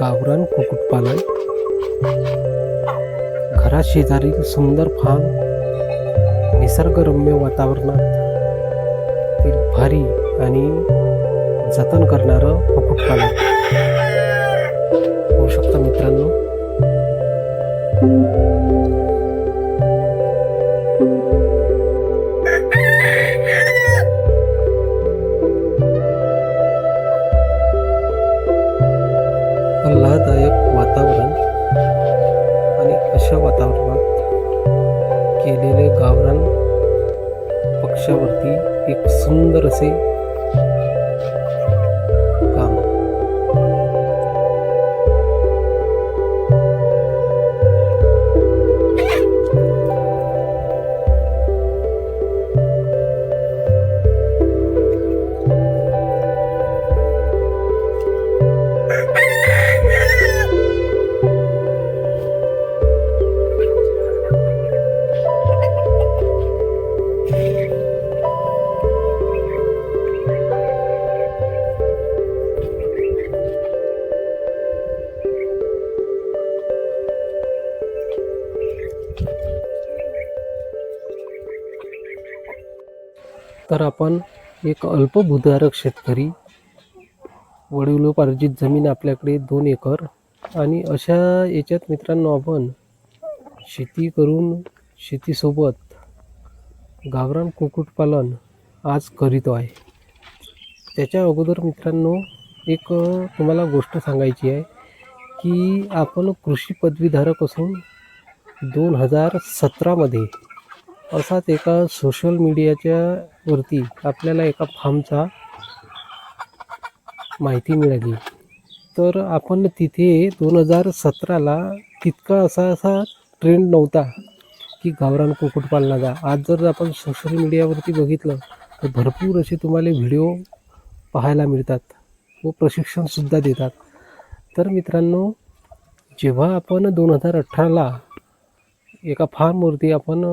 गावरान कुक्कुटपालन. घराशेजारी सुंदर फार्म निसर्गरम्य वातावरणात ते भारी आणि जतन करणारं कुक्कुटपालन. होऊ शकतं मित्रांनो? वृक्षावरती एक सुंदर असे तर आपण एक अल्पभूधारक शेतकरी वडिलोपार्जित जमीन आपल्याकडे दोन एकर आणि अशा याच्यात मित्रांनो आपण शेती करून शेतीसोबत गावरान कुक्कुटपालन आज करीतो आहे. त्याच्या अगोदर मित्रांनो एक तुम्हाला गोष्ट सांगायची आहे की आपण कृषी पदवीधारक असून दोन हजार सतरामध्ये असाच एका सोशल मीडियाच्या वरती आपल्याला एका फार्मचा माहिती मिळाली. तर आपण तिथे दोन हजार सतराला तितका असा असा ट्रेंड नव्हता की गावरान कुक्कुटपालनाचा आज जर आपण सोशल मीडियावरती बघितलं तर भरपूर असे तुम्हाला व्हिडिओ पाहायला मिळतात व प्रशिक्षणसुद्धा देतात. तर मित्रांनो जेव्हा आपण दोन हजार अठराला एका फार्मवरती आपण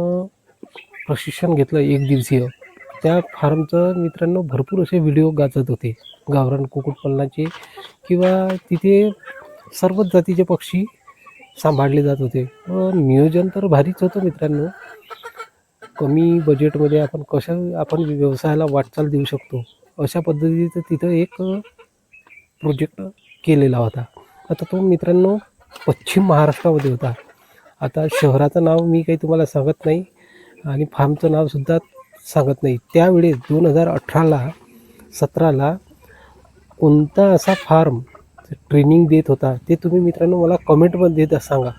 प्रशिक्षण घेतलं एक दिवसीय. त्या फार्मचं मित्रांनो भरपूर असे व्हिडिओ गाजत होते. गावरान कुक्कुटपालनाचे किंवा तिथे सर्वच जातीचे पक्षी सांभाळले जात होते. व नियोजन तर भारीच होतं मित्रांनो. कमी बजेटमध्ये आपण कशा आपण व्यवसायाला वाटचाल देऊ शकतो? अशा पद्धतीचं तिथं एक प्रोजेक्ट केलेला होता. आता तो मित्रांनो पश्चिम महाराष्ट्रामध्ये होता. आता शहराचं नाव मी काही तुम्हाला सांगत नाही. आणि फार्मचं नावसुद्धा सांगत नाही. त्यावेळेस दोन हजार अठराला सतराला कोणता असा फार्म ट्रेनिंग देत होता ते तुम्ही मित्रांनो मला कमेंटमध्ये देत सांगा.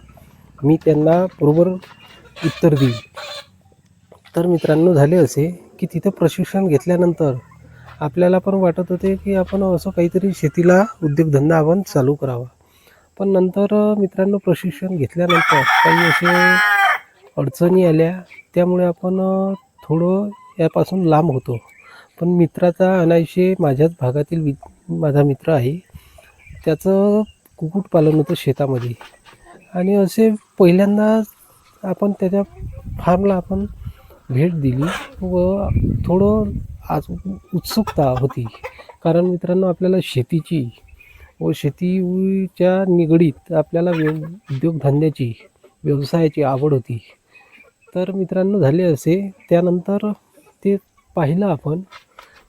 मी त्यांना बरोबर उत्तर देईन. तर मित्रांनो झाले असे की तिथं प्रशिक्षण घेतल्यानंतर आपल्याला पण वाटत होते की आपण असं काहीतरी शेतीला उद्योगधंदा आपण चालू करावा. पण नंतर मित्रांनो प्रशिक्षण घेतल्यानंतर काही असे अडचणी आल्या त्यामुळे आपण थोडं यापासून लांब होतो. पण मित्राचा अनायशे माझ्याच भागातील वि माझा मित्र आहे. त्याचं कुक्कुटपालन होतं शेतामध्ये. आणि असे पहिल्यांदा आपण त्याच्या फार्मला आपण भेट दिली व थोडं आज उत्सुकता होती. कारण मित्रांनो आपल्याला शेतीची व शेतीच्या निगडीत आपल्याला व्यव उद्योगधंद्याची व्यवसायाची आवड होती. तर मित्रांनो झाले असे. त्यानंतर ते पाहिलं आपण.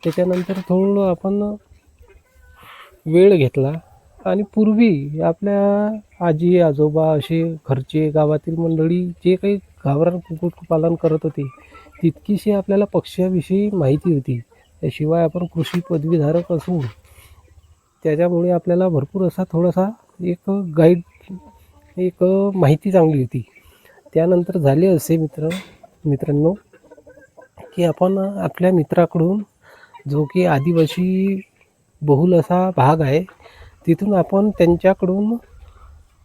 त्याच्यानंतर थोडं आपण वेळ घेतला. आणि पूर्वी आपल्या आजी आजोबा असे घरचे गावातील मंडळी जे काही गावरान कुक्कुटपालन करत होते तितकीशी आपल्याला पक्ष्याविषयी माहिती होती. त्याशिवाय आपण कृषी पदवीधारक असून त्याच्यामुळे आपल्याला भरपूर असा थोडासा एक गाईड एक माहिती चांगली होती. त्यानंतर झाले असे मित्र मित्रांनो की आपण आपल्या मित्राकडून जो की आदिवासी बहुल असा भाग आहे तिथून आपण त्यांच्याकडून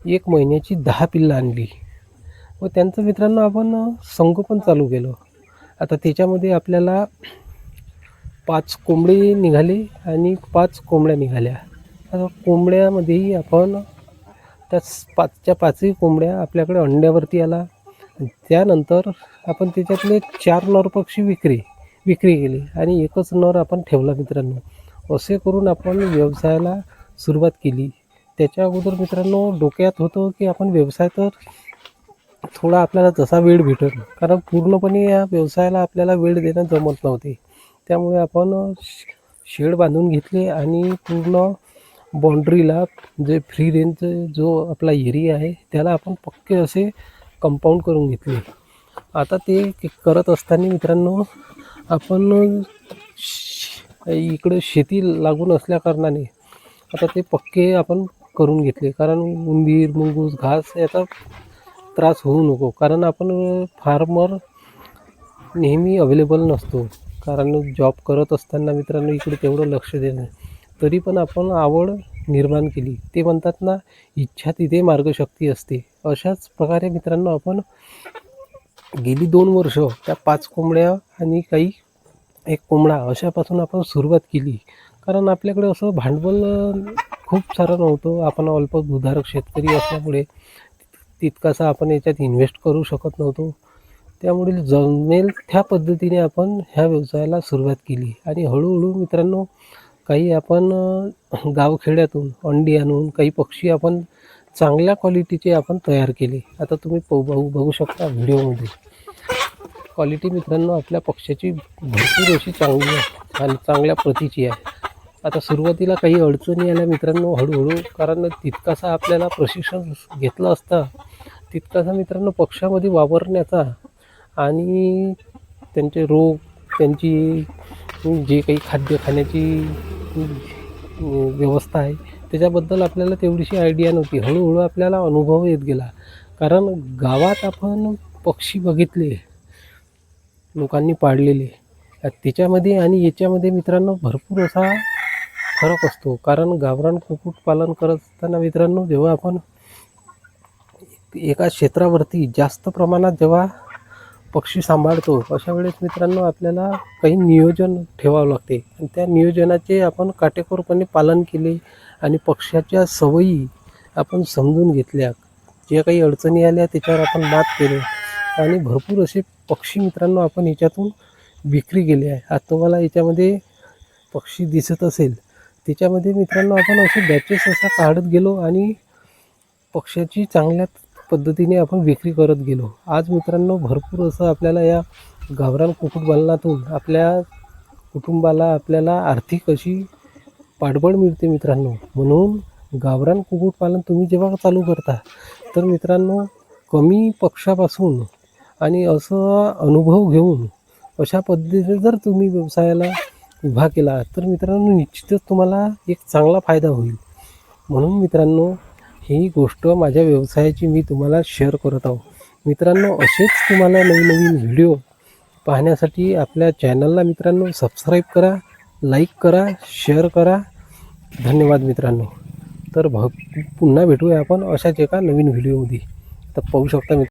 एक महिन्याची दहा पिल्लं आणली. व त्यांचं मित्रांनो आपण संगोपन चालू केलं. आता त्याच्यामध्ये आपल्याला पाच कोंबडी निघाली आणि पाच कोंबड्या निघाल्या. आता कोंबड्यामध्येही आपण त्या पाचच्या पाचही कोंबड्या आपल्याकडे अंड्यावरती आला. त्यानंतर आपण त्याच्यातले चार नर पक्षी विक्री विक्री केली आणि एकच नर आपण ठेवला मित्रांनो. असे करून आपण व्यवसायाला सुरुवात केली. त्याच्या अगोदर मित्रांनो डोक्यात होतं की आपण व्यवसाय तर थोडा आपल्याला जसा वेळ भेटेल कारण पूर्णपणे या व्यवसायाला आपल्याला वेळ देणं जमत नव्हते. त्यामुळे आपण शेड बांधून घेतले आणि पूर्ण बाउंड्रीला जे फ्री रेंज जो आपला एरिया आहे त्याला आपण पक्के असे कंपाऊंड करून घेतले. आता ते करत असताना मित्रांनो आपण इकडं शेती लागून असल्याकारणाने आता ते पक्के आपण करून घेतले. कारण उंदीर मुंगूस घास याचा त्रास होऊ नको. कारण आपण फार्मर नेहमी अवेलेबल नसतो. कारण जॉब करत असताना मित्रांनो इकडे तेवढं लक्ष देणं तरी पण आपण आवड निर्माण केली. ते म्हणतात ना इच्छा तिथे मार्गशक्ती असते. अशाच प्रकारे मित्रांनो आपण गेली दोन वर्ष त्या पाच कोंबड्या आणि काही एक कोंबडा अशापासून आपण सुरुवात केली. कारण आपल्याकडे असं भांडवल खूप सारं नव्हतं. आपण अल्पभूधारक शेतकरी असल्यामुळे तितकासा आपण याच्यात इन्व्हेस्ट करू शकत नव्हतो. त्यामुळे जमेल त्या पद्धतीने आपण ह्या व्यवसायाला सुरुवात केली. आणि हळूहळू मित्रांनो काही आपण गावखेड्यातून अंडी आणून काही पक्षी आपण चांगल्या क्वालिटीचे आपण तयार केले. आता तुम्ही पाहू बघू बघू शकता व्हिडिओमध्ये. क्वालिटी मित्रांनो आपल्या पक्षाची भरपूर अशी चांगली आहे आणि चांगल्या प्रतीची आहे. आता सुरुवातीला काही अडचणी आल्या मित्रांनो हळूहळू कारण तितकासा आपल्याला प्रशिक्षण घेतलं असता तितकासा मित्रांनो पक्षामध्ये वावरण्याचा आणि त्यांचे रोग त्यांची जे काही खाद्य खाण्याची व्यवस्था आहे त्याच्याबद्दल आपल्याला तेवढीशी आयडिया नव्हती. हळूहळू आपल्याला अनुभव येत गेला. कारण गावात आपण पक्षी बघितले लोकांनी पाळलेले त्याच्यामध्ये आणि याच्यामध्ये मित्रांनो भरपूर असा फरक असतो. कारण गावरान कुक्कुटपालन करत असताना मित्रांनो जेव्हा आपण एका क्षेत्रावरती जास्त प्रमाणात जेव्हा पक्षी सांभाळतो अशा वेळेस मित्रांनो आपल्याला काही नियोजन ठेवावं लागते. आणि त्या नियोजनाचे आपण काटेकोरपणे पालन केले आणि पक्ष्याच्या सवयी आपण समजून घेतल्या. ज्या काही अडचणी आल्या त्याच्यावर आपण मात केले. आणि भरपूर असे पक्षी मित्रांनो आपण याच्यातून विक्री केली आहे. आज तुम्हाला याच्यामध्ये पक्षी दिसत असेल. त्याच्यामध्ये मित्रांनो आपण असे बॅचेस असा काढत गेलो आणि पक्ष्याची चांगल्यात पद्धतीने आपण विक्री करत गेलो. आज मित्रांनो भरपूर असं आपल्याला या गावरान कुक्कुटपालनातून आपल्या कुटुंबाला आपल्याला आर्थिक अशी पाठबळ मिळते मित्रांनो. म्हणून गावरान कुक्कुटपालन तुम्ही जेव्हा चालू करता तर मित्रांनो कमी पक्षापासून आणि असं अनुभव घेऊन अशा पद्धतीने जर तुम्ही व्यवसायाला उभा केला तर मित्रांनो निश्चितच तुम्हाला एक चांगला फायदा होईल. म्हणून मित्रांनो ही गोष्ट माझ्या व्यवसायाची मी तुम्हाला शेअर करत आहो. मित्रांनो असेच तुम्हाला नवीन नवीन व्हिडिओ पाहण्यासाठी आपल्या चॅनलला मित्रांनो सबस्क्राईब करा लाईक करा शेअर करा. धन्यवाद मित्रांनो. तर भ पुन्हा भेटूया आपण अशाच एका नवीन व्हिडिओमध्ये तर पाहू शकता मित्र